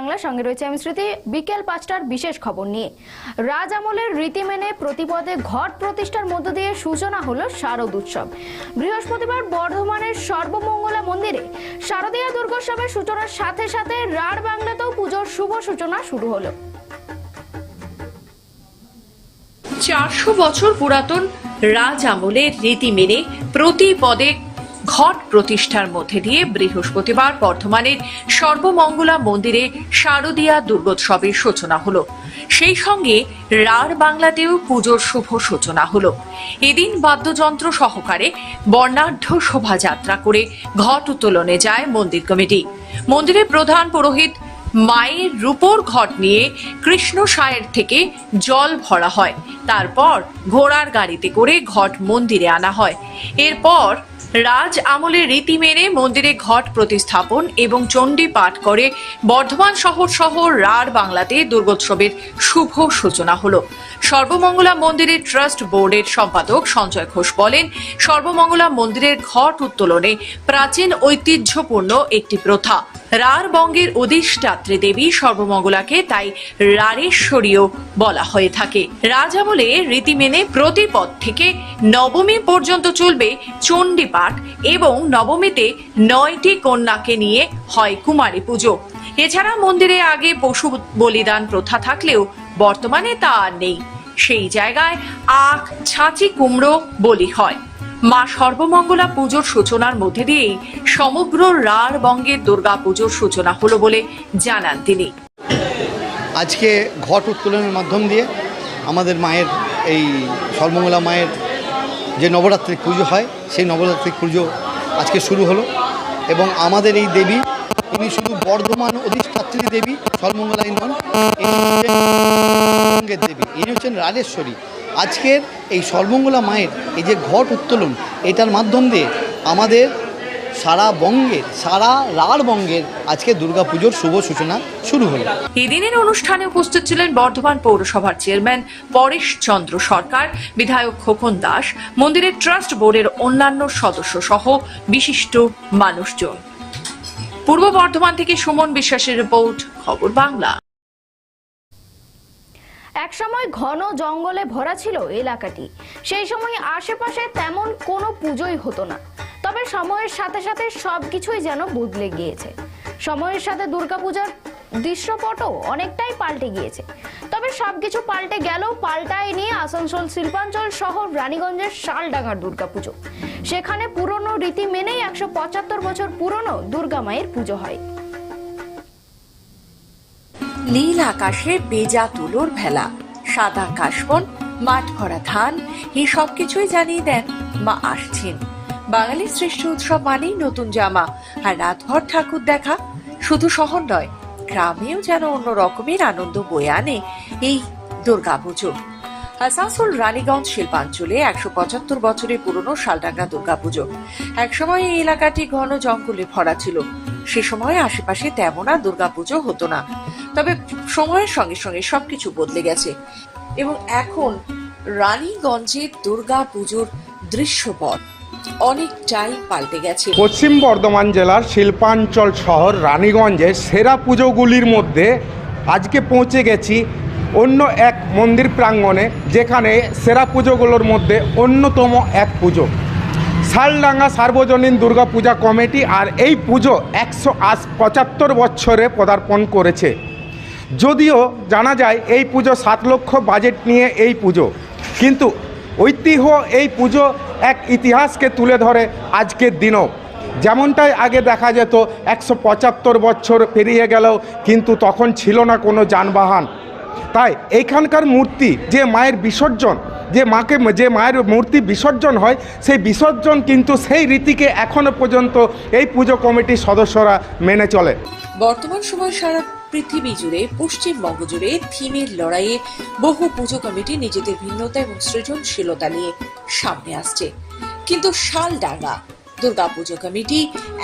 বাংলা, সঙ্গে রয়েছে আমি স্মৃতি বিকেল পাঁচটার বিশেষ খবর নিয়ে। রাজ আমলের রীতি মেনে প্রতিপদে ঘট প্রতিষ্ঠার মধ্য দিয়ে সূচনা হলো শারদ উৎসব। বৃহস্পতিবার বর্ধমানের সর্বমঙ্গলা মন্দিরে শারদীয় দুর্গোৎসবের সূচনার সাথে সাথে রাঢ় বাংলাতেও পুজোর শুভ সূচনা শুরু হলো। চারশো বছর পুরাতন রাজ আমলের রীতি মেনে প্রতি পদে ঘট প্রতিষ্ঠার মধ্যে দিয়ে বৃহস্পতিবার বর্ধমানের সর্বমঙ্গলা মন্দিরে শারদীয়া দুর্গোৎসবের সূচনা হলো। সেই সঙ্গে রার বাংলাতেও পুজোর শুভ সূচনা হলো। এদিন বাদ্যযন্ত্র সহকারে বর্ণাঢ্য শোভাযাত্রা করে ঘট উত্তোলনে যায় মন্দির কমিটি। মন্দিরের প্রধান পুরোহিত মায়ের রূপোর ঘট নিয়ে কৃষ্ণ সায়ের থেকে জল ভরা হয়। তারপর ঘোড়ার গাড়িতে করে ঘট মন্দিরে আনা হয়। এরপর রাজ আমলের রীতি মেনে মন্দিরে ঘট প্রতিস্থাপন এবং চণ্ডী পাঠ করে বর্ধমান শহর সহ রার বাংলাতে দুর্গোৎসবের শুভ সূচনা হল। সর্বমঙ্গলা মন্দিরের ট্রাস্ট বোর্ডের সম্পাদক সঞ্জয় ঘোষ বলেন, সর্বমঙ্গলা মন্দিরের ঘট উত্তোলনে প্রাচীন ঐতিহ্যপূর্ণ একটি প্রথা। রার বঙ্গের অধিষ্ঠাত্রী দেবী সর্বমঙ্গলাকে তাই রারেশ্বরীও বলা হয়ে থাকে। রাজ আমলে রীতি মেনে প্রতি পদ থেকে নবমী পর্যন্ত চলবে চণ্ডী পাঠ এবং নবমীতে নয়টি কন্যাকে নিয়ে হয় কুমারী পুজো। এছাড়া মন্দিরে আগে পশু বলিদান প্রথা থাকলেও বর্তমানে তা আর নেই। সেই জায়গায় আখ, ছাঁচি, কুমড়ো বলি হয়। মা সর্বমঙ্গলা পুজোর সূচনার মধ্যে দিয়েই সমগ্র রার বঙ্গের দুর্গা পুজোর সূচনা হলো বলে জানান তিনি। আজকে ঘট উত্তোলনের মাধ্যম দিয়ে আমাদের মায়ের এই সর্বমঙ্গলা মায়ের যে নবরাত্রি পুজো হয়, সেই নবরাত্রি পুজো আজকে শুরু হলো এবং আমাদের এই দেবী, তিনি শুধু বর্ধমান অধিষ্ঠাত্রী দেবী সর্বমঙ্গলাই নন সঙ্গের দেবী ইনি হচ্ছেন রাজেশ্বরী। আজকের এই সর্বমঙ্গলা মায়ের এই যে ঘট উত্তোলন, এটার মাধ্যম দিয়ে আমাদের সারা বঙ্গের সারা রাঢ় বঙ্গের আজকে দুর্গাপুজোর শুভ সূচনা শুরু হলো। এদিনের অনুষ্ঠানে উপস্থিত ছিলেন বর্ধমান পৌরসভার চেয়ারম্যান পরেশ চন্দ্র সরকার বিধায়ক খোকন দাস মন্দিরের ট্রাস্ট বোর্ডের অন্যান্য সদস্য সহ বিশিষ্ট মানুষজন। পূর্ব বর্ধমান থেকে সুমন বিশ্বাসের রিপোর্ট খবর বাংলা। একসময় ঘন জঙ্গলে ভরা ছিল এলাকাটি। সেই সময় আশেপাশে তেমন কোনো পুজোই হতো না। তবে সময়ের সাথে সাথে সব কিছুই যেন বদলে গিয়েছে। সময়ের সাথে দুর্গাপূজার দৃশ্যপটও অনেকটাই পাল্টে গিয়েছে। তবে সবকিছু পাল্টে গেলেও পাল্টায়নি আসানসোল শিল্পাঞ্চল শহর রানীগঞ্জের শালডাঙ্গার দুর্গাপুজো। সেখানে পুরনো রীতি মেনেই একশো পঁচাত্তর বছর পুরনো দুর্গা মায়ের পুজো হয়। নীল আকাশে বেজা তুলোর ভেলা, সাদা কাশবন মাঠ ভরা ধান, এই সব কিছুই জানিয়ে দেন মা আসছেন বাঙালির শ্রেষ্ঠ উৎসব মানেই নতুন জামা। আর রাতভর ঠাকুর দেখা শুধু শহর নয়, গ্রামেও যেন অন্য রকমের আনন্দ বয়ে আনে এই দুর্গাপুজো। আসানসোল রানীগঞ্জ শিল্পাঞ্চলে একশো পঁচাত্তর বছরের পুরনো শালডাঙ্গা দুর্গাপুজো। একসময় এই এলাকাটি ঘন জঙ্গলে ভরা ছিল। সে সময় আশেপাশে তেমন আর দুর্গাপুজো হতো না। তবে সময়ের সঙ্গে সঙ্গে সবকিছু বদলে গেছে। এবং এখন রানীগঞ্জের দুর্গা পুজোর দৃশ্যপট। অনেকটাই পাল্টে গেছে। পশ্চিম বর্ধমান জেলার শিল্পাঞ্চল শহর রানীগঞ্জে সেরা পুজোগুলির মধ্যে আজকে পৌঁছে গেছি অন্য এক মন্দির প্রাঙ্গণে, যেখানে সেরা পুজোগুলোর মধ্যে অন্যতম এক পুজো। শালডাঙ্গা সার্বজনীন দুর্গা পূজা কমিটি আর এই পুজো একশো আশ পঁচাত্তর বছরে পদার্পণ করেছে। যদিও জানা যায় এই পুজো সাত লক্ষ বাজেট নিয়ে এই পুজো, কিন্তু ঐতিহ্য এই পুজো এক ইতিহাসকে তুলে ধরে আজকের দিনও। যেমনটাই আগে দেখা যেত, একশো পঁচাত্তর বছর পেরিয়ে গেলেও কিন্তু তখন ছিল না কোনো যানবাহন। তাই এইখানকার মূর্তি, যে মায়ের বিসর্জন, যে মাকে, যে মায়ের মূর্তি বিসর্জন হয়, সেই বিসর্জন কিন্তু সেই রীতিকে এখনও পর্যন্ত এই পুজো কমিটির সদস্যরা মেনে চলে। বর্তমান সময় সারা পৃথিবী জুড়ে পশ্চিমবঙ্গ জুড়ে থিমের লড়াইয়ে বহু পুজো কমিটি নিজেদের ভিন্নতা এবং সৃজনশীলতা নিয়ে সামনে আসছে। কিন্তু শালডাঙ্গা দুর্গা পুজো কমিটি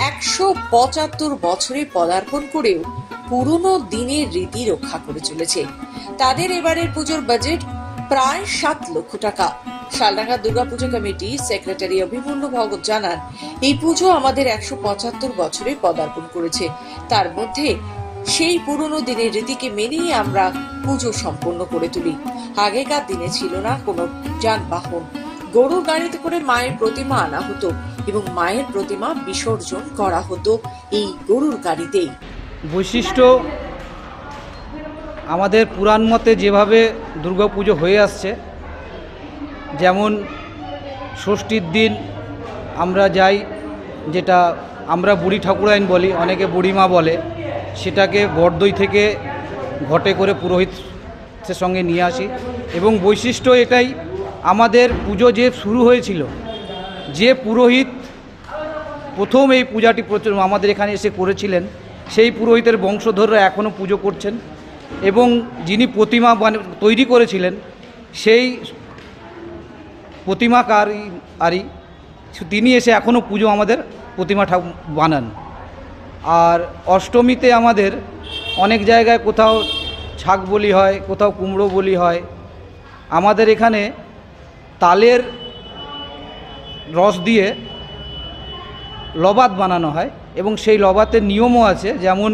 একশো পঁচাত্তর বছরে পদার্পণ করেও পুরনো দিনের রীতি রক্ষা করে চলেছে। তাদের এবারের পুজোর বাজেট প্রায় সাত লক্ষ টাকা। শালডাঙ্গা দুর্গাপুজো কমিটি সেক্রেটারি অভিমন্যু ভগত জানান, এই পুজো আমাদের একশো পঁচাত্তর বছরে পদার্পণ করেছে। তার মধ্যে সেই পুরনো দিনের রীতিকে মেনেই আমরা পুজো সম্পন্ন করে তুলি। আগেকার দিনে ছিল না কোনো যানবাহন। গরুর গাড়িতে করে মায়ের প্রতিমা আনা হতো এবং মায়ের প্রতিমা বিসর্জন করা হতো এই গরুর গাড়িতেই। বৈশিষ্ট্য, আমাদের পুরাণ মতে যেভাবে দুর্গাপুজো হয়ে আসছে, যেমন ষষ্ঠীর দিন আমরা যাই, যেটা আমরা বুড়ি ঠাকুরাইন বলি, অনেকে বুড়িমা বলে সেটাকে বড়দই থেকে ঘটে করে পুরোহিতের সঙ্গে নিয়ে আসি। এবং বৈশিষ্ট্য এটাই, আমাদের পুজো যে শুরু হয়েছিল, যে পুরোহিত প্রথম এই পূজাটি আমাদের এখানে এসে করেছিলেন, সেই পুরোহিতের বংশধররা এখনও পুজো করছেন। এবং যিনি প্রতিমা তৈরি করেছিলেন, সেই প্রতিমাকারী আরই তিনি এসে এখনও পুজো আমাদের প্রতিমা বানান। আর অষ্টমীতে আমাদের অনেক জায়গায় কোথাও ছাগ বলি হয়, কোথাও কুমড়ো বলি হয়। আমাদের এখানে তালের রস দিয়ে লবাত বানানো হয় এবং সেই লবাতের নিয়মও আছে, যেমন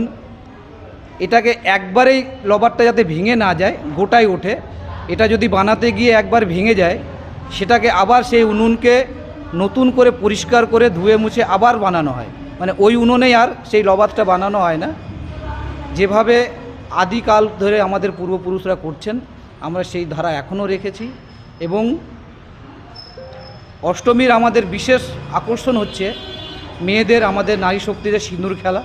এটাকে একবারেই লবারটা যাতে ভেঙে না যায় গোটায় ওঠে। এটা যদি বানাতে গিয়ে একবার ভেঙে যায়, সেটাকে আবার সেই উনুনকে নতুন করে পরিষ্কার করে ধুয়ে মুছে আবার বানানো হয়। মানে ওই উনুনেই আর সেই লবাতটা বানানো হয় না। যেভাবে আদিকাল ধরে আমাদের পূর্বপুরুষরা করছেন, আমরা সেই ধারা এখনও রেখেছি এবং অষ্টমীর আমাদের বিশেষ আকর্ষণ হচ্ছে মেয়েদের আমাদের নারী শক্তিদের সিঁদুর খেলা।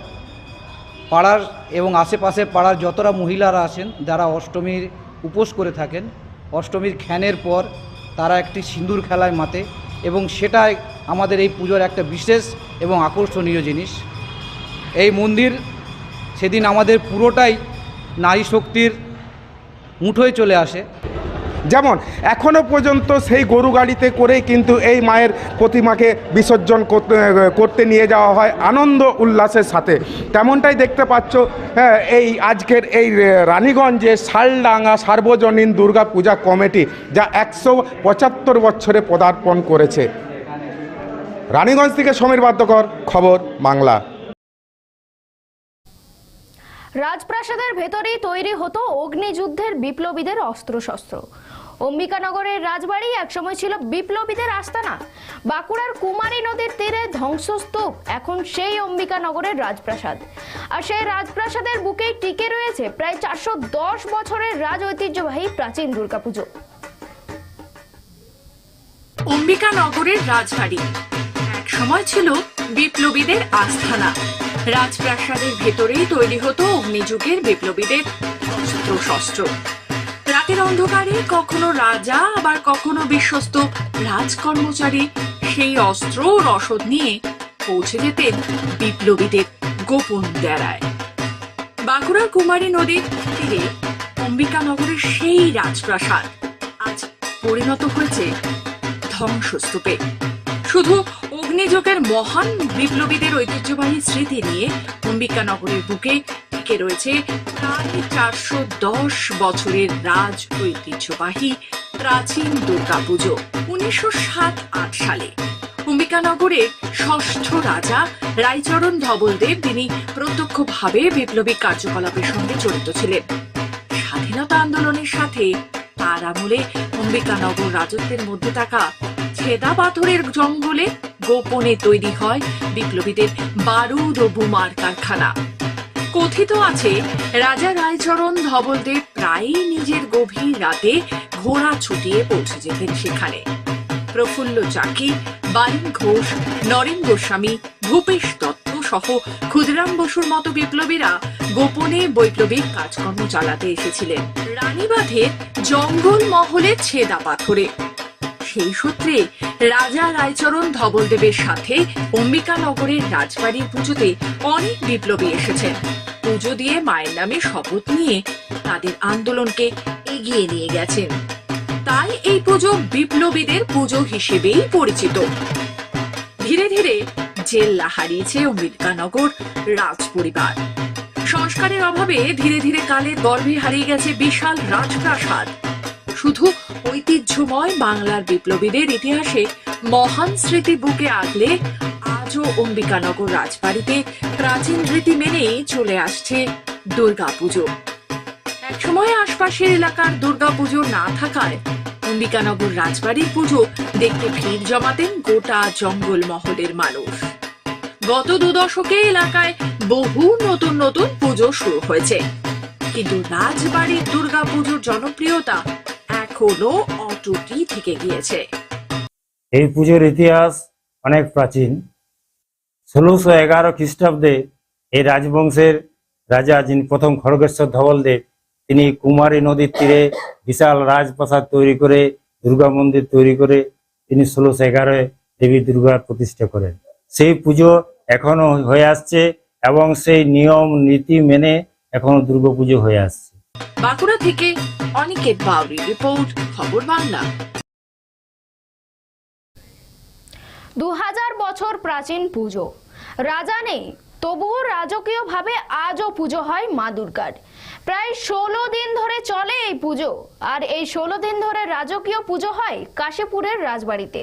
পাড়ার এবং আশেপাশে পাড়ার যতটা মহিলারা আসেন যারা অষ্টমীর উপোস করে থাকেন, অষ্টমীর খ্যানের পর তারা একটি সিঁদুর খেলায় মাতে এবং সেটাই আমাদের এই পুজোর একটা বিশেষ এবং আকর্ষণীয় জিনিস। এই মন্দির সেদিন আমাদের পুরোটাই নারী শক্তির মুঠোয় চলে আসে। যেমন এখনও পর্যন্ত সেই গরু গাড়িতে করেই কিন্তু এই মায়ের প্রতিমাকে বিসর্জন করতে নিয়ে যাওয়া হয় আনন্দ উল্লাসের সাথে। তেমনটাই দেখতে পাচ্ছ হ্যাঁ, এই আজকের এই রানীগঞ্জে শালডাঙ্গা সার্বজনীন দুর্গা পূজা কমিটি যা একশো পঁচাত্তর বছরে পদার্পণ করেছে। রানীগঞ্জ থেকে সমীর বাদ্যকর খবর বাংলা। রাজপ্রাসাদের ভেতরেই তৈরি হতো অগ্নিযুদ্ধের বিপ্লবীদের অস্ত্রশস্ত্র। অম্বিকানগরের রাজবাড়ি একসময় ছিল বিপ্লবীদের আস্তানা। বাঁকুড়ার কুমারী নদীর তীরে ধ্বংসস্তূপ এখন সেই অম্বিকানগরের রাজপ্রাসাদ। আর সেই রাজপ্রাসাদের বুকেই টিকে রয়েছে প্রায় চারশো দশ বছরের রাজ ঐতিহ্যবাহী প্রাচীন দুর্গাপুজো। অম্বিকানগরের রাজবাড়ি এক সময় ছিল বিপ্লবীদের আস্থানা। রাজপ্রাসাদের ভেতরেই তৈরি হতো অগ্নিযুগের বিপ্লবীদের অস্ত্র শস্ত্র। রাতের অন্ধকারে কখনো রাজা, আবার কখনো বিশ্বস্ত রাজকর্মচারী সেই অস্ত্র রসদ নিয়ে পৌঁছে যেতেন বিপ্লবীদের গোপন ডেরায় বাঁকুড়ার কুমারী নদীর তীরে অম্বিকানগরের সেই রাজপ্রাসাদ আজ পরিণত হয়েছে ধ্বংসস্তূপে। শুধু অগ্নিযুগের মহান বিপ্লবীদের ঐতিহ্যবাহী স্মৃতি নিয়ে অম্বিকানগরের বুকে টিকে রয়েছে প্রায় চারশো দশ বছরের রাজ ঐতিহ্যবাহী প্রাচীন দুর্গাপুজো উনিশশো সাত আট সালে। অম্বিকানগরের ষষ্ঠ রাজা রায়চরণ ধবলদেব তিনি প্রত্যক্ষভাবে বিপ্লবী কার্যকলাপের সঙ্গে জড়িত ছিলেন। স্বাধীনতা আন্দোলনের সাথে তার আমলে অম্বিকানগর রাজত্বের মধ্যে থাকা ছেদা পাথরের জঙ্গলে গোপনে তৈরি হয় বিপ্লবীদের বারুদ ও বোমার কারখানা। কথিত আছে, রাজা রায়চরণ ধবলদেব প্রায়ই নিজের গভীর রাতে ঘোড়া ছুটিয়ে পৌঁছে যেতেন সেখানে। প্রফুল্ল চাকি, বারিন ঘোষ, নরেন গোস্বামী, ভূপেশ দত্ত সহ ক্ষুদিরাম বসুর মতো বিপ্লবীরা গোপনে বৈপ্লবিক কাজকর্ম চালাতে এসেছিলেন। রানীবাঁধের জঙ্গল মহলে ছেদা পাথরে। সেই সূত্রে রাজা রায়চরণ ধবলদেবের সাথে অম্বিকানগরের রাজবাড়ির পুজোতে অনেক বিপ্লবী এসেছেন। পুজো দিয়ে মায়ের নামে শপথ নিয়ে তাদের আন্দোলনকে এগিয়ে নিয়ে গেছেন। তাই এই পুজো বিপ্লবীদের পুজো হিসেবেই পরিচিত। ধীরে ধীরে জেল্লা হারিয়েছে অম্বিকানগর রাজ পরিবার সংস্কারের অভাবে ধীরে ধীরে কালের গর্ভে হারিয়ে গেছে বিশাল রাজপ্রাসাদ। শুধু ঐতিহ্যময় বাংলার বিপ্লবীদের ইতিহাসে মহান স্মৃতি বুকে আগলে আজও অম্বিকানগর রাজবাড়িতে প্রাচীন রীতি মেনেই চলে আসছে দুর্গাপুজো। একসময় আশপাশের এলাকার দুর্গাপুজো না থাকায় অম্বিকানগর রাজবাড়ির পুজো দেখতে ভিড় জমাতেন গোটা জঙ্গল মহলের মানুষ। গত দু দশকে এলাকায় বহু নতুন নতুন পুজো শুরু হয়েছে। কিন্তু রাজবাড়ির দুর্গাপুজোর জনপ্রিয়তা এখনও অটুটি থেকে গিয়েছে। এই পুজোর ইতিহাস অনেক প্রাচীন। ষোলোশো এগারো খ্রিস্টাব্দে এই রাজবংশের রাজা যিনি প্রথম খড়গেশ্বর ধবলদেব তিনি কুমারী নদীর তীরে বিশাল রাজপ্রাসাদ তৈরি করে, দুর্গা মন্দির তৈরি করে তিনি ষোলোশো এগারোয় দেবী দুর্গার প্রতিষ্ঠা করেন। সেই পুজো এখনও হয়ে আসছে এবং সেই নিয়ম, নীতি মেনে এখনও দুর্গাপুজো হয়ে আসছে। বাঁকুড়া থেকে অনিকেত বাউরি রিপোর্ট, খবর বাংলা। দু হাজার বছর প্রাচীন পুজো। রাজা নেই তবুও রাজকীয়ভাবে আজও পুজো হয় মা দুর্গার। প্রায় ষোলো দিন ধরে চলে এই পুজো, আর এই ষোলো দিন ধরে রাজকীয় পুজো হয় কাশীপুরের রাজবাড়িতে।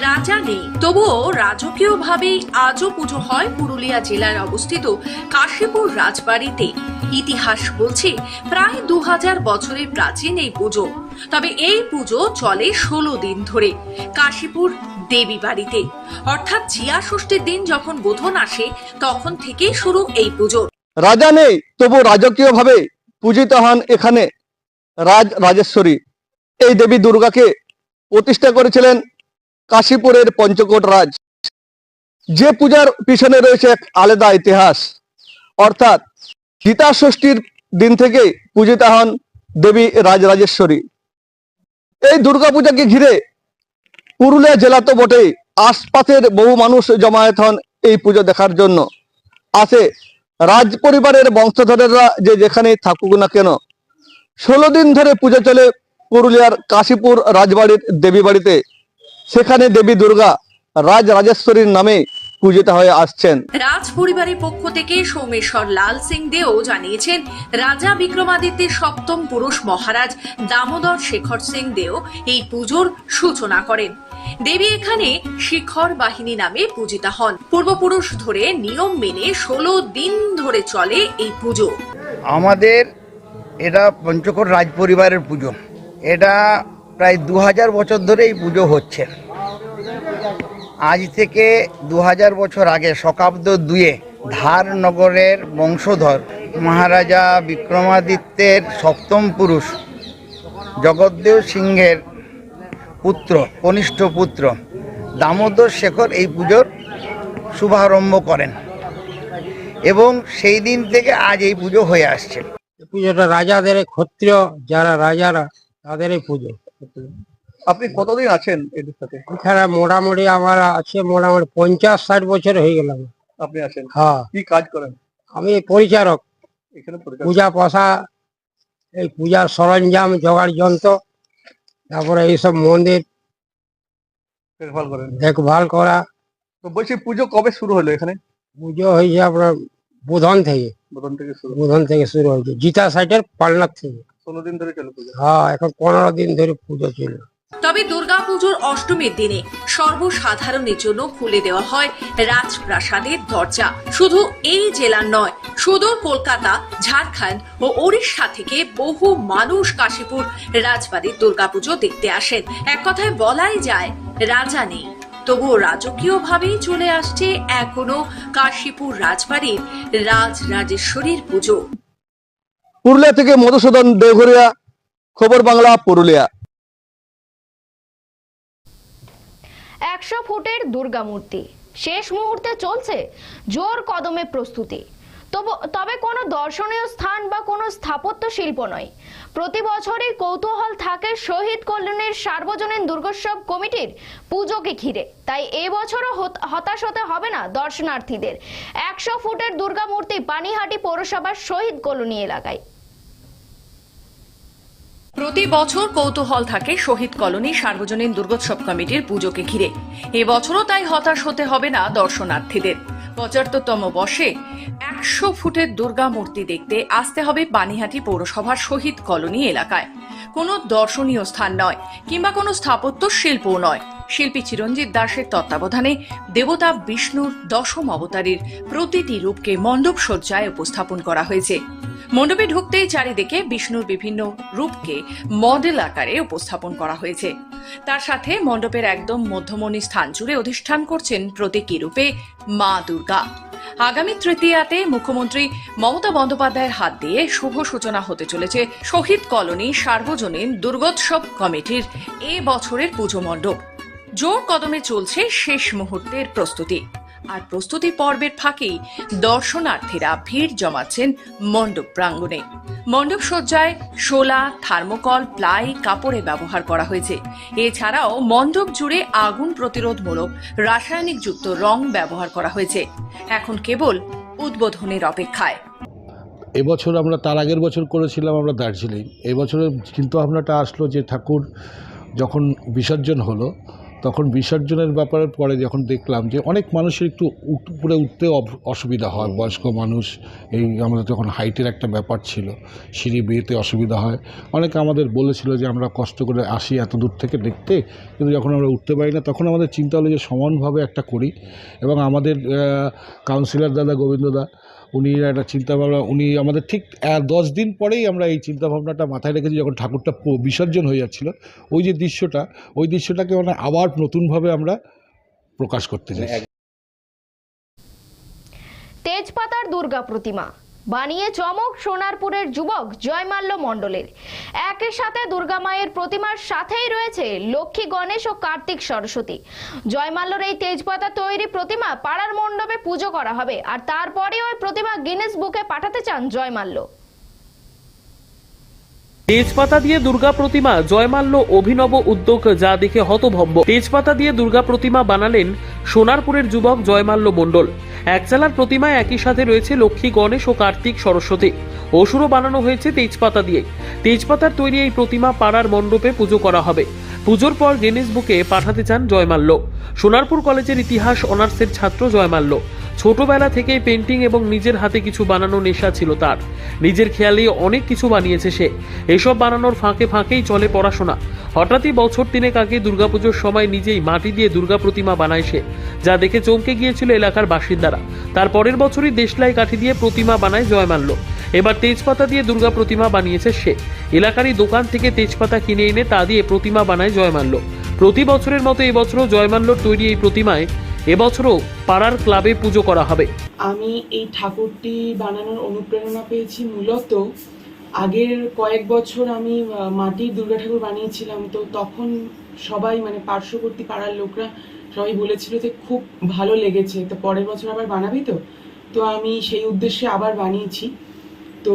রাজা নেই। তবুও রাজকীয় ভাবেই আজও পুজো হয় পুরুলিয়া জেলায় অবস্থিত কাশীপুর রাজবাড়িতে। ইতিহাস বলছে প্রায় দু হাজার বছরের প্রাচীন এই পুজো। তবে এই পুজো চলে ষোলো দিন ধরে কাশীপুর দেবী বাড়িতে। অর্থাৎ জিয়া ষষ্ঠীর দিন যখন বোধন আসে, তখন থেকেই শুরু এই পুজো। রাজা নেই তবু রাজকীয়ভাবে পূজিত হন এখানে রাজ রাজেশ্বরী। এই দেবী দুর্গাকে প্রতিষ্ঠা করেছিলেন কাশীপুরের পঞ্চকোট রাজ। যে পূজার পিছনে রয়েছে এক আলাদা ইতিহাস। অর্থাৎ গীতা ষষ্ঠীর দিন থেকেই পূজিতা হন দেবী রাজরাজেশ্বরী। এই দুর্গাপূজাকে ঘিরে পুরুলিয়া জেলা তো বটেই আশপাশের বহু মানুষ জমায়েত হন এই পুজো দেখার জন্য। আসে রাজ পরিবারের বংশধরেরা যে যেখানেই থাকুক না কেন, ষোলো দিন ধরে পুজো চলে পুরুলিয়ার কাশীপুর রাজবাড়ির দেবী বাড়িতে সেখানে দেবী দুর্গা রাজ রাজেশ্বরীর নামে পূজিত হয়ে আসছেন। রাজ পরিবারের পক্ষ থেকে সোমেশ্বর লাল সিং দেও জানিয়েছেন রাজা বিক্রমাদিত্যের সপ্তম পুরুষ মহারাজ দামোদর শেখর সিং দেও এই পুজোর সূচনা করেন। দেবী এখানে শিখর বাহিনী নামে পূজিতা হন। পূর্বপুরুষ ধরে নিয়ম মেনে ষোলো দিন ধরে চলে এই পুজো। আমাদের এটা পঞ্চকোট রাজ পরিবারের পুজো। এটা প্রায় দু হাজার বছর ধরে এই পুজো হচ্ছে। আজ থেকে দু হাজার বছর আগে, শকাব্দ দুয়ে ধারনগরের বংশধর মহারাজা বিক্রমাদিত্যের সপ্তম পুরুষ জগদ্দেব সিংহের পুত্র, কনিষ্ঠ পুত্র দামোদর শেখর এই পুজোর শুভারম্ভ করেন এবং সেই দিন থেকে আজ এই পুজো হয়ে আসছে। পুজোটা রাজাদের ক্ষত্রিয়, যারা রাজারা, তাদের এই পুজো। আপনি কতদিন আছেন এদের সাথে? এখানে মোটামুটি আমার আছে মোটামুটি পঞ্চাশ ষাট বছর হয়ে গেলাম আপনি আছেন? হ্যাঁ। কি কাজ করেন? আমি পরিচারক। এখানে পূজা পশা এই পূজার সরঞ্জাম জোগাড় যন্ত্র তারপরে এইসব মন্দির দেখভাল করেন। দেখভাল করা। তো বলছি পুজো কবে শুরু হলো এখানে? পুজো হয়েছে আপনার বুধন থেকে। প্রথম থেকে শুরু। বুধন থেকে শুরু হয়েছে। জিতা সাইটের পালনার থেকে। ষোলো দিন ধরে চলে পুজো? হ্যাঁ এখন পনেরো দিন ধরে পুজো ছিল তবে দুর্গাপুজোর অষ্টমীর দিনে সর্বসাধারণের জন্য খুলে দেওয়া হয় রাজপ্রাসাদের দরজা। শুধু এই জেলার নয় সুদূর কলকাতা ঝাড়খণ্ড ও ওড়িশা থেকে বহু মানুষ কাশীপুর রাজবাড়ির দুর্গাপুজো দেখতে আসেন। এক কথায় বলাই যায় রাজা নেই। তবুও রাজকীয় ভাবেই চলে আসছে এখনও কাশীপুর রাজবাড়ির রাজ রাজেশ্বরীর পুজো। পুরুলিয়া থেকে মধুসূদন দেওঘরিয়া খবর বাংলা, পুরুলিয়া। একশো ফুটের দুর্গা মূর্তি। শেষ মুহূর্তে চলছে জোর কদমে প্রস্তুতি। তবু কোনো দর্শনীয় স্থান বা কোনো স্থাপত্য শিল্প নয়। প্রতি বছরই কৌতূহল থাকে শহীদ কল্যাণের সার্বজনীন দুর্গোৎসব কমিটির পুজোকে ঘিরে। তাই এবছরও হত- হতাশ হতে হবে না দর্শনার্থীদের। একশো ফুটের দুর্গা মূর্তি পানিহাটি পৌরসভার শহীদ কলোনি এলাকায়। প্রতি বছর কৌতূহল থাকে শহীদ কলোনি সার্বজনীন দুর্গোৎসব কমিটির পুজোকে ঘিরে। এবছরও তাই হতাশ হতে হবে না দর্শনার্থীদের। পঁচাত্তরতম বর্ষে একশো ফুটের দুর্গা মূর্তি দেখতে আসতে হবে বানিহাটি পৌরসভার শহীদ কলোনি এলাকায়। কোনো দর্শনীয় স্থান নয়, কিংবা কোনো স্থাপত্য শিল্পও নয়। শিল্পী চিরঞ্জিত দাসের তত্ত্বাবধানে দেবতা বিষ্ণুর দশম অবতারের প্রতিটি রূপকে মণ্ডপ সজ্জায় উপস্থাপন করা হয়েছে। মণ্ডপে ঢুকতেই চারিদিকে বিষ্ণুর বিভিন্ন রূপকে মডেল আকারে উপস্থাপন করা হয়েছে। তার সাথে মণ্ডপের একদম মধ্যমণি স্থান জুড়ে অধিষ্ঠান করছেন প্রতীকী রূপে মা দুর্গা। আগামী তৃতীয়াতে মুখ্যমন্ত্রী মমতা বন্দ্যোপাধ্যায়ের হাত দিয়ে শুভ সূচনা হতে চলেছে শহীদ কলোনি সার্বজনীন দুর্গোৎসব কমিটির এ বছরের পুজো মণ্ডপ। জোর কদমে চলছে শেষ মুহূর্তের প্রস্তুতি। আর প্রস্তুতি পর্বের ফাঁকেই দর্শনার্থীরা ভিড় জমাচ্ছেন মণ্ডপ প্রাঙ্গণে। মণ্ডপ সজ্জায় শোলা, থার্মোকল, প্লাই, কাপড়ে ব্যবহার করা হয়েছে। এছাড়াও মণ্ডপ জুড়ে আগুন প্রতিরোধমূলক রাসায়নিক যুক্ত রং ব্যবহার করা হয়েছে। এখন কেবল উদ্বোধনের অপেক্ষায়। এবছর আমরা তার আগের বছর করেছিলাম আমরা দার্জিলিং। এবছরের চিন্তা ভাবনাটা আসলো যে ঠাকুর যখন বিসর্জন হলো তখন বিসর্জনের ব্যাপারের পরে যখন দেখলাম যে অনেক মানুষের একটু উপরে উঠতে অসুবিধা হয়, বয়স্ক মানুষ, এই আমাদের যখন হাইটের একটা ব্যাপার ছিল, সিঁড়ি বেয়েতে অসুবিধা হয়। অনেকে আমাদের বলেছিল যে আমরা কষ্ট করে আসি এত দূর থেকে দেখতে, কিন্তু যখন আমরা উঠতে পারি না, তখন আমাদের চিন্তা হলো যে সমানভাবে একটা করি। এবং আমাদের কাউন্সিলর দাদা গোবিন্দদা উনি একটা চিন্তাভাবনা, উনি আমাদের ঠিক দশ দিন পরেই আমরা এই চিন্তাভাবনাটা মাথায় রেখেছি যখন ঠাকুরটা বিসর্জন হয়ে যাচ্ছিল ওই যে দৃশ্যটা, ওই দৃশ্যটাকে মানে আবার নতুনভাবে আমরা প্রকাশ করতে চাই তেজপাতার দুর্গা প্রতিমা। বানিয়ে চমক সোনারপুরের যুবক জয়মাল্য মণ্ডলের। একই সাথে দুর্গা মায়ের প্রতিমার সাথেই রয়েছে লক্ষ্মী গণেশ ও কার্তিক সরস্বতী। জয়মাল্যর এই তেজপাতা তৈরি প্রতিমা পাড়ার মণ্ডপে পুজো করা হবে, আর তারপরে ওই প্রতিমা গিনেস বুকে পাঠাতে চান জয়মাল্য। তেজপাতা দিয়ে দুর্গা প্রতিমা জয়মাল্য অভিনব উদ্যোগ যা দেখে হতভম্ব। তেজপাতা দিয়ে দুর্গা প্রতিমা বানালেন সোনারপুরের যুবক জয়মাল্য মণ্ডল। একচালার প্রতিমায় একই সাথে রয়েছে লক্ষ্মী, গণেশ ও কার্তিক সরস্বতী। অসুরও বানানো হয়েছে তেজপাতা দিয়ে। তেজপাতার তৈরি এই প্রতিমা পাড়ার মণ্ডপে পুজো করা হবে। পুজোর পর গিনেস বুকে পাঠাতে চান জয়মাল্য। সোনারপুর কলেজের ইতিহাস অনার্সের ছাত্র জয়মাল্য। ছোটবেলা থেকেই পেন্টিং এবং নিজের হাতে কিছু বানানো নেশা ছিল তার। নিজের খেয়ালে অনেক কিছু বানিয়েছে সে। এসব বানানোর ফাঁকে ফাঁকেই চলে পড়াশোনা। হঠাৎই বছর তিনেক আগে দুর্গাপুজোর সময় নিজেই মাটি দিয়ে দুর্গা প্রতিমা বানায় সে, যা দেখে চমকে গিয়েছিল এলাকার বাসিন্দারা। তার পরের বছরই দেশলাই কাঠি দিয়ে প্রতিমা বানায় জয়মাল্য। এবার তেজপাতা দিয়ে দুর্গা প্রতিমা বানিয়েছে সে। এলাকারই দোকান থেকে তেজপাতা কিনে এনে তা দিয়ে প্রতিমা বানায় জয়মাল্য প্রতি বছরের মতো এবছরও জয়মাল্যর তৈরি এই প্রতিমায় এবছরও পাড়ার ক্লাবে পুজো করা হবে। আমি এই ঠাকুরটি বানানোর অনুপ্রেরণা পেয়েছি মূলত। আগের কয়েক বছর আমি মাটির দুর্গা ঠাকুর বানিয়েছিলাম, তো তখন সবাই মানে পার্শ্ববর্তী পাড়ার লোকরা সবাই বলেছিল যে খুব ভালো লেগেছে, তো পরের বছর আবার বানাবি তো? তো আমি সেই উদ্দেশ্যে আবার বানিয়েছি। তো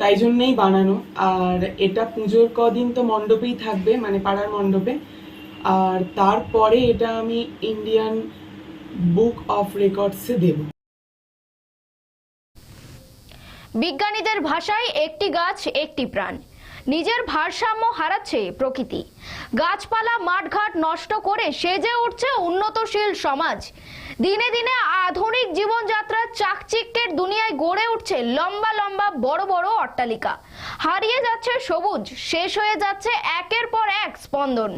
তাই জন্যেই বানানো। আর এটা পুজোর কদিন তো মণ্ডপেই থাকবে মানে পাড়ার মণ্ডপে। আর তারপরে এটা আমি ইন্ডিয়ান বুক অফ রেকর্ডসে দেব। বিজ্ঞানীদের ভাষায় একটি গাছ, একটি প্রাণ। নিজের ভারসাম্য হারাচ্ছে প্রকৃতি। গাছপালা, মাঠঘাট নষ্ট করে সেজে উঠছে উন্নতশীল সমাজ। দিনে দিনে আধুনিক জীবনযাত্রার চাকচিক্যের দুনিয়ায় গড়ে উঠছে লম্বা লম্বা বড় বড় অট্টালিকা। হারিয়ে যাচ্ছে সবুজ, শেষ হয়ে যাচ্ছে একের পর এক স্পন্দন।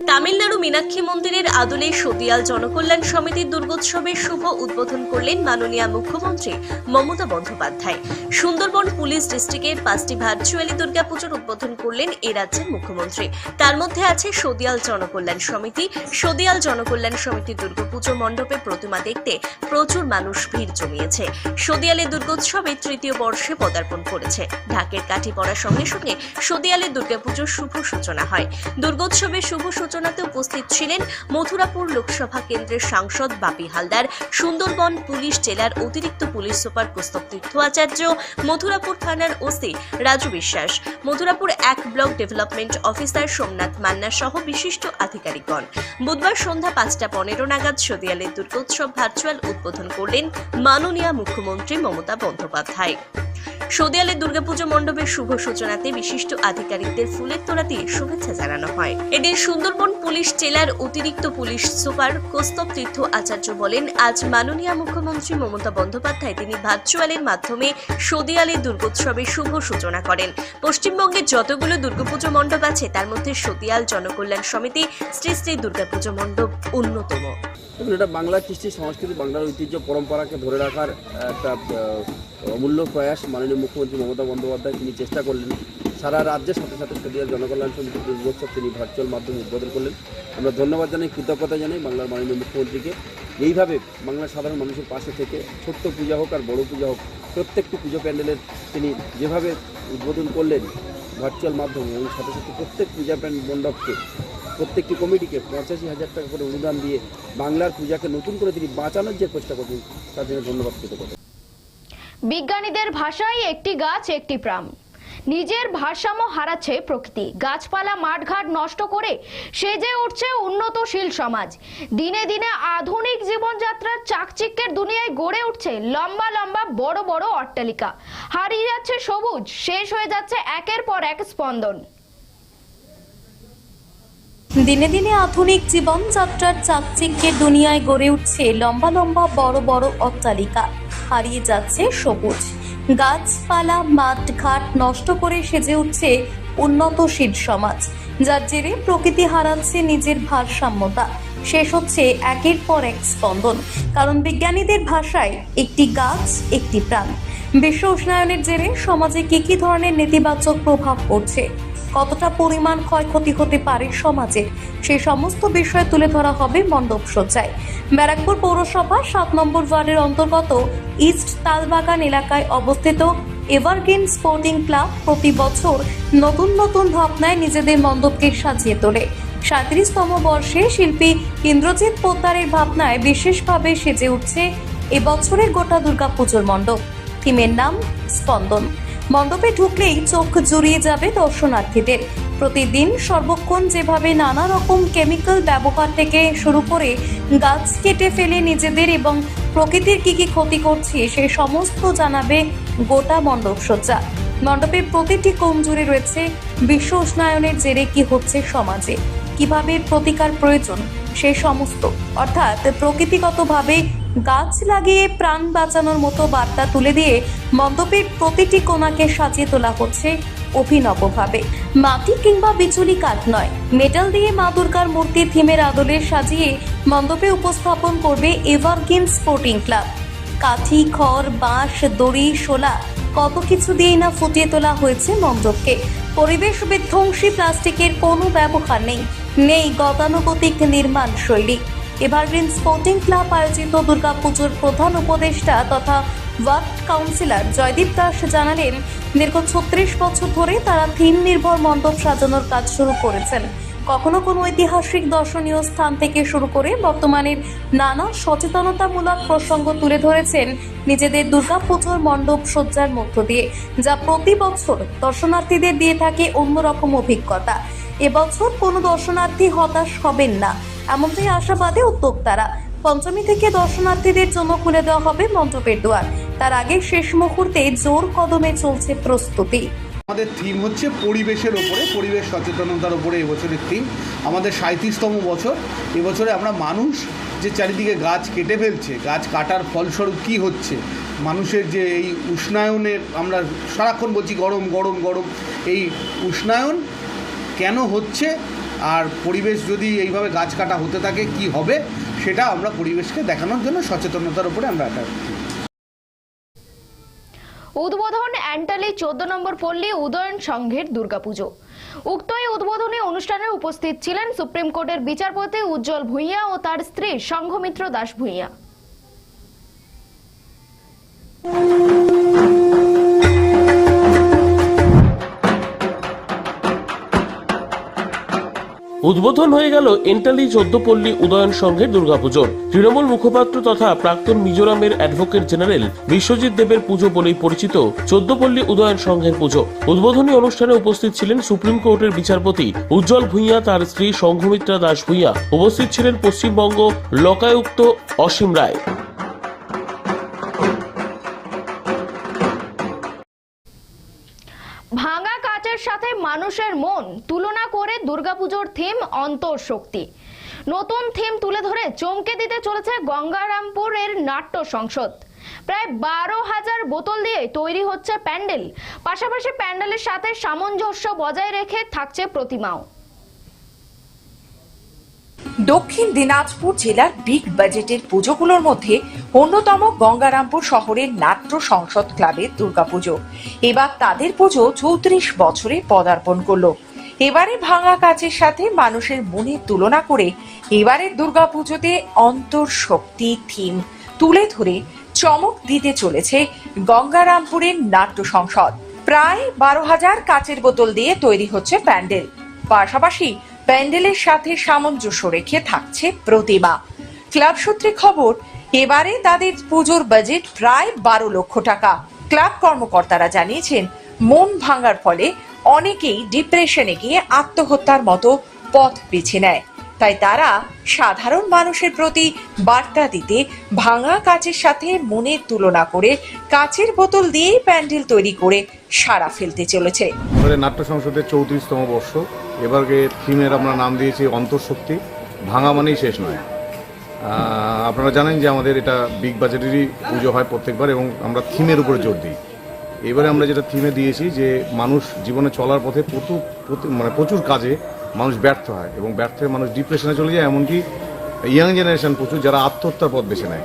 তামিলনাড়ু মীনাক্ষী মন্দিরের আদলে সদিয়াল জনকল্যাণ সমিতির দুর্গোৎসবের শুভ উদ্বোধন করলেন মাননীয় মুখ্যমন্ত্রী মমতা বন্দ্যোপাধ্যায়। সুন্দরবন পুলিশ ডিস্ট্রিক্টের পাঁচটি ভার্চুয়ালি দুর্গাপুজোর উদ্বোধন করলেন এ রাজ্যের মুখ্যমন্ত্রী। তার মধ্যে আছে সদিয়াল জনকল্যাণ সমিতি। সদিয়াল জনকল্যাণ সমিতির দুর্গাপুজো মণ্ডপে প্রতিমা দেখতে প্রচুর মানুষ ভিড় জমিয়েছে। সদিয়ালে দুর্গোৎসবে তৃতীয় বর্ষে পদার্পণ করেছে। ঢাকের কাঠি পড়ার সঙ্গে সঙ্গে সদিয়ালে দুর্গাপুজোর শুভ সূচনা হয়। দুর্গোৎসবের শুভ সূচনাতে উপস্থিত ছিলেন মথুরাপুর লোকসভা কেন্দ্রের সাংসদ বাপি হালদার, সুন্দরবন পুলিশ জেলার অতিরিক্ত পুলিশ সুপার কৌস্তব তীর্থ আচার্য মথুরাপুর থানার ওসি রাজু বিশ্বাস, মথুরাপুর এক block development officer Somnath Manna সহ বিশিষ্ট আধিকারিকগণ। বুধবার সন্ধ্যা পাঁচটা পনেরো নাগাদ সদিয়ালের দুর্গোৎসব ভার্চুয়াল উদ্বোধন করলেন মাননীয় মুখ্যমন্ত্রী মমতা বন্দ্যোপাধ্যায়। সদিয়ালের দুর্গাপুজো মণ্ডপের শুভ সূচনাতে বিশিষ্ট আধিকারিকদের ফুলের তোড়া দিয়ে শুভেচ্ছা জানানো হয়। এদিন সুন্দরবন পুলিশ জেলার অতিরিক্ত পুলিশ সুপার কৌস্তব তীর্থ আচার্য বলেন, আজ মাননীয় মুখ্যমন্ত্রী মমতা বন্দ্যোপাধ্যায় তিনি ভার্চুয়ালের মাধ্যমে সদিয়ালের দুর্গোৎসবের শুভ সূচনা করেন। পশ্চিমবঙ্গে যতগুলো দুর্গাপুজো মণ্ডপ আছে, তার মধ্যে সদিয়াল জনকল্যাণ সমিতি, শ্রী শ্রী দুর্গাপুজো মণ্ডপ অন্যতম। এটা বাংলার কৃষ্টি, সংস্কৃতি, বাংলার ঐতিহ্য, পরম্পরাকে ধরে রাখার একটা অমূল্য প্রয়াস মাননীয় মুখ্যমন্ত্রী মমতা বন্দ্যোপাধ্যায় তিনি চেষ্টা করলেন। সারা রাজ্যের সাথে সাথে সদিয়ার জনকল্যাণ সমিতির দুর্গোৎসব তিনি ভার্চুয়াল মাধ্যমে উদ্বোধন করলেন। আমরা ধন্যবাদ জানাই, কৃতজ্ঞতা জানাই বাংলার মাননীয় মুখ্যমন্ত্রীকে। এইভাবে বাংলার সাধারণ মানুষের পাশে থেকে ছোট্ট পূজা হোক আর বড় পূজা হোক, প্রত্যেকটি পুজো প্যান্ডেলের তিনি যেভাবে উদ্বোধন করলেন ভার্চুয়াল মাধ্যমে এবং সাথে সাথে প্রত্যেক পূজা মণ্ডপকে, প্রত্যেকটি কমিটিকে পঁচাশি হাজার টাকা করে অনুদান দিয়ে বাংলার পূজাকে নতুন করে তিনি বাঁচানোর যে চেষ্টা করছেন, তার জন্য ধন্যবাদ, কৃতজ্ঞতা। বিজ্ঞানীদের ভাষায় একটি গাছ, একটি প্রাণ। নিজের ভারসাম্য হারাচ্ছে প্রকৃতি। গাছপালা মাঠঘাট নষ্ট করে সেজে উঠছে উন্নতশীল সমাজ। দিনে দিনে আধুনিক জীবনযাত্রার চাকচিক্যের দুনিয়ায় গড়ে উঠছে লম্বা লম্বা বড় বড় অট্টালিকা। হারিয়ে যাচ্ছে সবুজ, শেষ হয়ে যাচ্ছে একের পর এক স্পন্দন। দিনে দিনে আধুনিক জীবনযাত্রার চাকচিক্যের দুনিয়ায় গড়ে উঠছে লম্বা লম্বা বড় বড় অট্টালিকা। হারিয়ে যাচ্ছে সবুজ। গাছপালা মাঠ ঘাট নষ্ট করে সেজে উঠছে উন্নতশীল সমাজ। যার জেরে প্রকৃতি হারাচ্ছে নিজের ভারসাম্যতা। শেষ হচ্ছে একের পর এক স্পন্দন। কারণ বিজ্ঞানীদের ভাষায় একটি গাছ, একটি প্রাণ। বিশ্ব উষ্ণায়নের জেরে সমাজে কি কি ধরনের নেতিবাচক প্রভাব পড়ছে? কতটা পরিমাণ ক্ষয়ক্ষতি হতে পারে সমাজে? সেই সমস্ত বিষয় তুলে ধরা হবে মণ্ডপ সজ্জায়। ব্যারাকপুর পৌরসভা সাত নম্বর ওয়ার্ডের অন্তর্গত ইস্ট তালবাগান এলাকায় অবস্থিত এভারগ্রিন স্পোর্টিং ক্লাব প্রতি বছর নতুন নতুন ভাবনায় নিজেদের মণ্ডপকে সাজিয়ে তোলে। সাঁত্রিশতম বর্ষে শিল্পী ইন্দ্রজিৎ পোদ্দারের ভাবনায় বিশেষভাবে সেজে উঠছে এবছরের গোটা দুর্গাপুজোর মণ্ডপ। থিমের নাম স্পন্দন। মণ্ডপে ঢুকলেই চোখ জুড়িয়ে যাবে দর্শনার্থীদের। প্রতিদিন সর্বক্ষণ যেভাবে নানা রকম কেমিক্যাল ব্যবহার থেকে শুরু করে গাছ কেটে ফেলে নিজেদের এবং প্রকৃতির কি কি ক্ষতি করছে সেই সমস্ত জানাবে গোটা মণ্ডপ সজ্জা। মণ্ডপের প্রতিটি কোণ জুড়ে রয়েছে বিশ্ব উষ্ণায়নের জেরে কি হচ্ছে সমাজে, কীভাবে প্রতিকার প্রয়োজন, সে সমস্ত। অর্থাৎ প্রকৃতিগতভাবে গাছ লাগিয়ে প্রাণ বাঁচানোর মতো বার্তা তুলে দিয়ে মণ্ডপের প্রতিটি কোণাকে সাজিয়ে তোলা হচ্ছে অভিনবভাবে। মাটি কিংবা বিচুলি কাঠ নয়, মেটাল দিয়ে মা দুর্গার মূর্তি থিমের আদলে সাজিয়ে মণ্ডপে উপস্থাপন করবে এভারগ্রিন স্পোর্টিং ক্লাব। কাঠি, খড়, বাঁশ, দড়ি, শোলা, কত কিছু দিয়েই না ফুটিয়ে তোলা হয়েছে মণ্ডপকে। পরিবেশ বিধ্বংসী প্লাস্টিকের কোনো ব্যবহার নেই নেই গতানুগতিক নির্মাণ শৈলী। এভারগ্রিন স্পোর্টিং ক্লাব আয়োজিত দুর্গাপুজোর প্রধান উপদেষ্টা তথা ওয়ার্ড কাউন্সিলর জয়দীপ দাস জানালেন, দীর্ঘ ছত্রিশ বছর ধরে তারা থিম নির্ভর মণ্ডপ সাজানোর কাজ শুরু করেছেন। কখনো কোনো ঐতিহাসিক দর্শনীয় স্থান থেকে শুরু করে বর্তমানের নানা সচেতনতামূলক প্রসঙ্গ তুলে ধরেছেন নিজেদের দুর্গাপুজোর মণ্ডপ সজ্জার মধ্য দিয়ে, যা প্রতি বছর দর্শনার্থীদের দিয়ে থাকে অন্যরকম অভিজ্ঞতা। এবছর কোনো দর্শনার্থী হতাশ হবেন না, এমনটাই আশাবাদে উদ্যোক্তারা। পঞ্চমী থেকে দর্শনার্থীদের জন্য খুলে দেওয়া হবে মণ্ডপের দুয়ার। তার আগে শেষ মুহূর্তে জোর কদমে চলছে প্রস্তুতি। আমাদের থিম হচ্ছে পরিবেশের ওপরে, পরিবেশ সচেতনতার ওপরে এবছরের থিম আমাদের সাঁত্রিশতম বছর। এবছরে আমরা মানুষ যে চারিদিকে গাছ কেটে ফেলছে, গাছ কাটার ফলস্বরূপ কী হচ্ছে? মানুষের যে এই উষ্ণায়নের আমরা সারাক্ষণ বলছি গরম গরম গরম। এই উষ্ণায়ন কেন হচ্ছে? আর পরিবেশ যদি এইভাবে গাছ কাটা হতে থাকে, কি হবে? সেটা আমরা পরিবেশকে দেখানোর জন্য সচেতনতার উপরে আমরা একটা উদ্বোধন অ্যান্টালি চোদ্দ নম্বর পল্লী উদয়ন সংঘের দুর্গাপুজো। উক্ত এই উদ্বোধনী অনুষ্ঠানে উপস্থিত ছিলেন সুপ্রিম কোর্টের বিচারপতি উজ্জ্বল ভূঁইয়া ও তার স্ত্রী সংঘমিত্র দাস ভূঁইয়া উদ্বোধন হয়ে গেল এন্টালি চোদ্দপল্লী উদয়ন সংঘের দুর্গাপুজোর। তৃণমূল মুখপাত্র তথা প্রাক্তন মিজোরামের অ্যাডভোকেট জেনারেল বিশ্বজিৎ দেবের পুজো বলেই পরিচিত চোদ্দপল্লী উদয়ন সংঘের পুজো। উদ্বোধনী অনুষ্ঠানে উপস্থিত ছিলেন সুপ্রিম কোর্টের বিচারপতি উজ্জ্বল ভূঁইয়া, তার স্ত্রী সংঘমিত্রা দাস ভূঁইয়া উপস্থিত ছিলেন পশ্চিমবঙ্গ লোকায়ুক্ত অসীম রায়। মানুষের মন তুলনা করে দুর্গাপুজোর থিম অন্তঃশক্তি। নতুন থিম তুলে ধরে চমকে দিতে চলেছে গঙ্গারামপুরের নাট্য সংসদ। প্রায় বারো হাজার বোতল দিয়ে তৈরি হচ্ছে প্যান্ডেল। পাশাপাশি প্যান্ডেলের সাথে সামঞ্জস্য বজায় রেখে থাকছে প্রতিমাও। দক্ষিণ দিনাজপুর জেলার বিগ বাজেটের পুজোগুলোর মধ্যে অন্যতম গঙ্গারামপুর শহরের নাট্য সংসদ ক্লাবের দুর্গাপুজো। এবার তাদের পুজো চৌত্রিশ বছরে পদার্পণ করল। এবারে ভাঙা কাচের সাথে মানুষের মনের তুলনা করে এবারের দুর্গাপুজোতে অন্তর্শক্তি থিম তুলে ধরে চমক দিতে চলেছে গঙ্গারামপুরের নাট্য সংসদ। প্রায় বারো হাজার কাচের বোতল দিয়ে তৈরি হচ্ছে প্যান্ডেল। পাশাপাশি প্যান্ডেলের সাথে সামঞ্জস্য রেখে থাকছে প্রতিমা। ক্লাব সূত্রে খবর, এবারে তাদের পুজোর বাজেট প্রায় বারো লক্ষ টাকা। ক্লাব কর্মকর্তারা জানিয়েছেন, মন ভাঙার ফলে অনেকেই ডিপ্রেশনে গিয়ে আত্মহত্যার মতো পথ বেছে নেয়। তাই তারা সাধারণ মানুষের প্রতি বার্তা দিতে ভাঙা কাচের সাথে মনের তুলনা করে কাচের বোতল দিয়েই প্যান্ডেল তৈরি করে সারা ফেলতে চলেছে। নাট্য সংসদের চৌত্রিশতম বর্ষ। এবারকে থিমের আমরা নাম দিয়েছি অন্তঃশক্তি। ভাঙা মানেই শেষ নয়। আপনারা জানেন যে আমাদের এটা বিগ বাজেটেরই পুজো হয় প্রত্যেকবার এবং আমরা থিমের উপরে জোর দিই। এবারে আমরা যেটা থিমে দিয়েছি যে মানুষ জীবনে চলার পথে প্রচুর মানে প্রচুর কাজে মানুষ ব্যর্থ হয় এবং ব্যর্থ হয়ে মানুষ ডিপ্রেশনে চলে যায়, এমনকি ইয়াং জেনারেশন প্রচুর, যারা আত্মহত্যার পথ বেছে নেয়।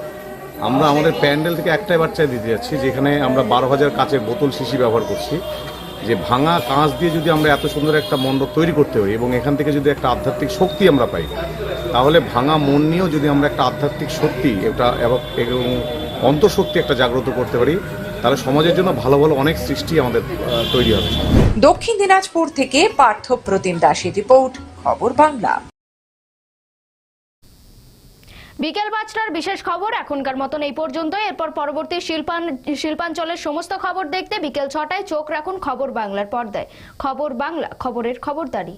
আমরা আমাদের প্যান্ডেল থেকে একটাই বাচ্চায় দিতে যাচ্ছি, যেখানে আমরা বারো হাজার কাঁচের বোতল শিশি ব্যবহার করছি, যে ভাঙা কাঁচ দিয়ে যদি আমরা এত সুন্দর একটা মণ্ডপ তৈরি করতে পারি এবং এখান থেকে যদি একটা আধ্যাত্মিক শক্তি আমরা পাই, তাহলে ভাঙা মন নিয়েও যদি আমরা একটা আধ্যাত্মিক শক্তি এবং এবং অন্তঃশক্তি একটা জাগ্রত করতে পারি তাহলে সমাজের জন্য ভালো ভালো অনেক সৃষ্টি আমাদের তৈরি হবে। দক্ষিণ দিনাজপুর থেকে পার্থ প্রতিম দাসের রিপোর্ট খবর বাংলা। বিকেল পাঁচটার বিশেষ খবর এখনকার মতন এই পর্যন্ত। এরপর পরবর্তী শিল্পান শিল্পাঞ্চলের সমস্ত খবর দেখতে বিকেল ছটায় চোখ রাখুন খবর বাংলার পর্দায়। খবর বাংলা খবরের খবরদারি।